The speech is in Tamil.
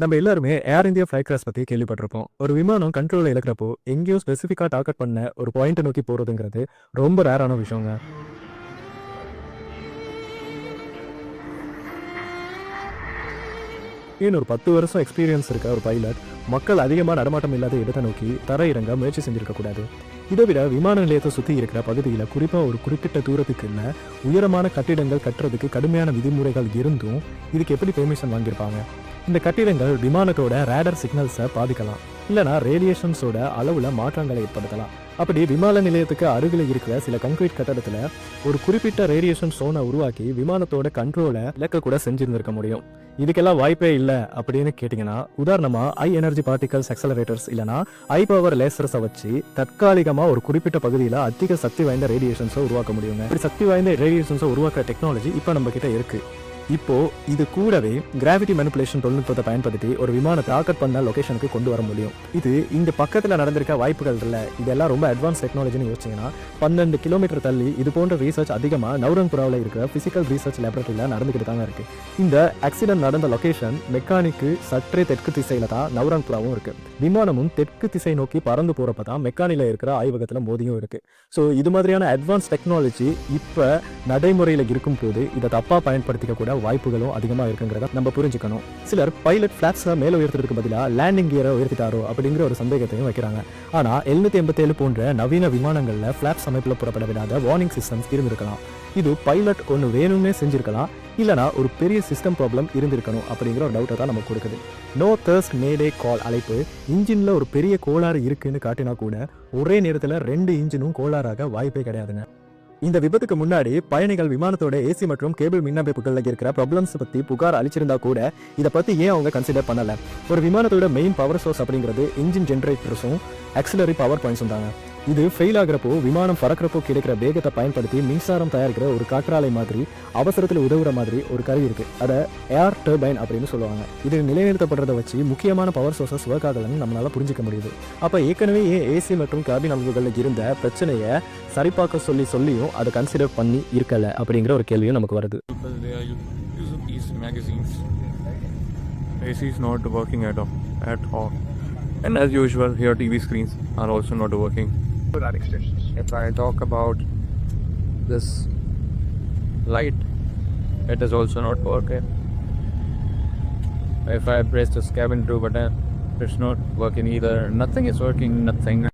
நம்ம எல்லாருமே ஏர் இந்தியா ஃப்ளைட் கிராஸ் பற்றி கேள்விப்பட்டிருப்போம். ஒரு விமானம் கண்ட்ரோலில் இழக்கிறப்போ எங்கேயோ ஸ்பெசிஃபிக்காக டார்கெட் பண்ண ஒரு பாயிண்ட்டை நோக்கி போகிறதுங்கிறது ரொம்ப ரேரான விஷயங்க. இன்னும் ஒரு பத்து வருஷம் எக்ஸ்பீரியன்ஸ் இருக்க ஒரு பைலட் மக்கள் அதிகமாக நடமாட்டம் இல்லாத இடத்தை நோக்கி தர இறங்க முயற்சி செஞ்சிருக்க கூடாது. இதை விட விமான நிலையத்தை சுற்றி இருக்கிற பகுதியில் குறிப்பாக ஒரு குறிப்பிட்ட தூரத்துக்கு உயரமான கட்டிடங்கள் கட்டுறதுக்கு கடுமையான விதிமுறைகள் இருந்தும் இதுக்கு எப்படி பெர்மிஷன் வாங்கியிருப்பாங்க? இந்த கட்டிடங்கள் விமானத்தோட ரேடர் சிக்னல்ஸை பாதிக்கலாம். இல்லைனா ரேடியேஷன்ஸோட அளவில் மாற்றங்களை ஏற்படுத்தலாம். அப்படி விமான நிலையத்துக்கு அருகில் இருக்கிற சில கங்க்ரீட் கட்டடத்தில் ஒரு குறிப்பிட்ட ரேடியேஷன் சோனை உருவாக்கி விமானத்தோட கண்ட்ரோலை இழக்க கூட செஞ்சிருந்திருக்க முடியும். இதுக்கெல்லாம் வாய்ப்பே இல்லை அப்படின்னு கேட்டிங்கன்னா உதாரணமா ஐ எனர்ஜி பார்ட்டிகல்ஸ் அக்சலரேட்டர்ஸ் இல்லைனா ஐ பவர் லேசர்ஸை வச்சு தற்காலிகமாக ஒரு குறிப்பிட்ட பகுதியில் அதிக சக்தி வாய்ந்த ரேடியேஷன்ஸை உருவாக்க முடியுங்க. இப்படி சக்தி வாய்ந்த ரேடியேஷன்ஸை உருவாக்குற டெக்னாலஜி இப்போ நம்ம கிட்ட இருக்கு. இப்போ இது கூடவே கிராவிட்டி மேனிப்புலேஷன் தொழில்நுட்பத்தை பயன்படுத்தி ஒரு விமானத்தை ஆக்கட் பண்ண லொகேஷனுக்கு கொண்டு வர முடியும். இது இந்த பக்கத்தில் நடந்திருக்க வாய்ப்புகள் இல்லை. இதெல்லாம் ரொம்ப அட்வான்ஸ் டெக்னாலஜின்னு யோசிச்சீங்கன்னா பன்னெண்டு கிலோமீட்டர் தள்ளி இது போன்ற ரீசர்ச் அதிகமாக நவரங்புராவில் இருக்கிற பிசிக்கல் ரீசர்ச் லேபரட்டரியில் நடந்துக்கிட்டு தாங்க இருக்கு. இந்த ஆக்சிடென்ட் நடந்த லொகேஷன் மெக்கானிக்கு சற்றே தெற்கு திசையில தான் நவரங்புராவும் இருக்கு. விமானமும் தெற்கு திசை நோக்கி பறந்து போறப்ப தான் மெக்கானில இருக்கிற ஆய்வகத்தில் மோதியும் இருக்கு. ஸோ இது மாதிரியான அட்வான்ஸ் டெக்னாலஜி இப்போ நடைமுறையில் இருக்கும் போது இதை தப்பாக பயன்படுத்திக்க கூட வாய்ப்புகளும் அதிகமாக இருக்குங்கிறத நம்ம புரிஞ்சுக்கணும். சிலர் பைலட் ஃபிளாப்ஸை மேலே உயர்த்துறதுக்கு பதிலாக லேண்டிங் கியரை உயர்த்திட்டாரோ அப்படிங்கிற ஒரு சந்தேகத்தையும் வைக்கிறாங்க. ஆனால் எழுநூற்றி எண்பத்தேழு போன்ற நவீன விமானங்களில் ஃபிளாப்ஸ் அமைப்பில் புறப்பட விடாத வார்னிங் சிஸ்டம்ஸ் இருந்திருக்கலாம். இது பைலட் ஒன்று வேணும்னே செஞ்சிருக்கலாம். இல்லைனா ஒரு பெரிய சிஸ்டம் ப்ராப்ளம் இருந்திருக்கணும் அப்படிங்கிற ஒரு டவுட்டை தான் நமக்கு கொடுக்குது. நோ தர்ஸ்ட் மேடே கால் அழைப்பு இன்ஜினில் ஒரு பெரிய கோளாறு இருக்குன்னு காட்டினா கூட ஒரே நேரத்தில் ரெண்டு இன்ஜினும் கோளாறாக வாய்ப்பே கிடையாதுங்க. இந்த விபத்துக்கு முன்னாடி பயணிகள் விமானத்தோட ஏசி மற்றும் கேபிள் மின்னமைப்புகளில் இருக்கிற ப்ராப்ளம்ஸ் பத்தி புகார் அளிச்சிருந்தா கூட இதை பத்தி ஏன் அவங்க கன்சிடர் பண்ணல? ஒரு விமானத்தோட மெயின் பவர் சோர்ஸ் அப்படிங்கிறது இன்ஜின் ஜென்ரேட்டர்ஸும் ஆக்சிலரி பவர் பாயிண்ட்ஸும் தாங்க. இது ஃபெயில் ஆகிறப்போ விமானம் பறக்கிறப்போ கிடைக்கிற வேகத்தை பயன்படுத்தி மின்சாரம் தயாரிக்கிற ஒரு காற்றாலை மாதிரி அவசரத்தில் உதவுற மாதிரி ஒரு கருவி இருக்கு அதை ஏர் டர்பைன் அப்படின்னு சொல்லுவாங்க இது நிலைநிறுத்தப்படுறதை வச்சு முக்கியமான பவர் சோர்சஸ் ஒர்க் ஆகலன்னு நம்மளால புரிஞ்சிக்க முடியுது அப்போ ஏற்கனவே ஏன் ஏசி மற்றும் கேபின் அமைப்புகளில் இருந்த பிரச்சனையை சரிபார்க்க சொல்லி சொல்லியும் அதை கன்சிடர் பண்ணி இருக்கல அப்படிங்கிற ஒரு கேள்வியும் நமக்கு வருது. AC is not working at all, at all. And as usual, here TV screens are also not working. If I talk about this light, it is also not working. If I press this cabin crew button, it's not working either. Nothing is working, nothing.